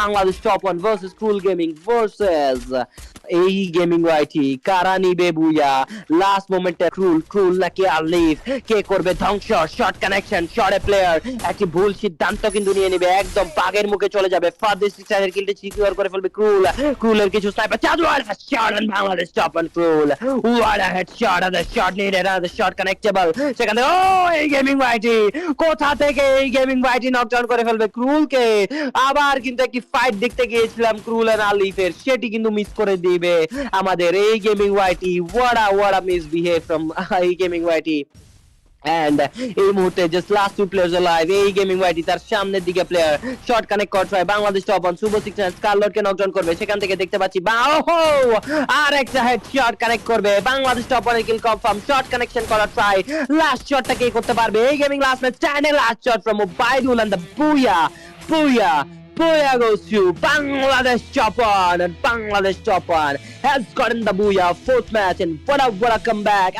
Bangladesh top one versus Krull gaming versus এই gaming YT কারা নিবে বুয়া লাস্ট মোমেন্টে ক্রুল ক্রুল নাকি আলিফ কে করবে ধ্বংস? শর্ট কানেকশন শর্ট প্লেয়ার একটি ভুল সিদ্ধান্ত কিন্তু নিয়ে নেবে। একদম বাগের মুখে চলে যাবে। ফার্দিস সিক্সারের কিলটি সিকিউর করে ফেলবে ক্রুল ক্রুলের কিছু স্নাইপার চাদু আর shot on Bangladesh top one Krull what a head shot R shot needed আর শট কানেক্টেবল সেখান থেকে ও এই গেমিং ওয়াইটি কোথা থেকে এই গেমিং ওয়াইটি নকডাউন করে ফেলবে ক্রুলকে আবার কিন্তু একটি ফাইট দেখতে গিয়েছিলাম ক্রুল এন্ড আলিফের সেটি কিন্তু মিস করে দিবে আমাদের এই গেমিং ওয়াইটি ওয়াড়া ওয়াড়া মিস বিহেভ ফ্রম এই গেমিং ওয়াইটি এন্ড এই মুহূর্তে just last two players live এই গেমিং ওয়াইটি তার সামনের দিকে player shot connect Bangladesh top one six Scarlet কে নকডাউন করবে। সেখান থেকে দেখতে পাচ্ছি বা- ওহো আর একটা হেড কানেক্ট করবে। বাংলাদেশ টপ অনের কিল কনফার্ম শট কানেকশন করার ট্রাই লাস্ট শটটা কে করতে পারবে? এই gaming last match last shot from Baidul and the booyah booyah Booyah goes to Bangladesh one and Bangladesh one has gotten the booyah fourth match and what a what a comeback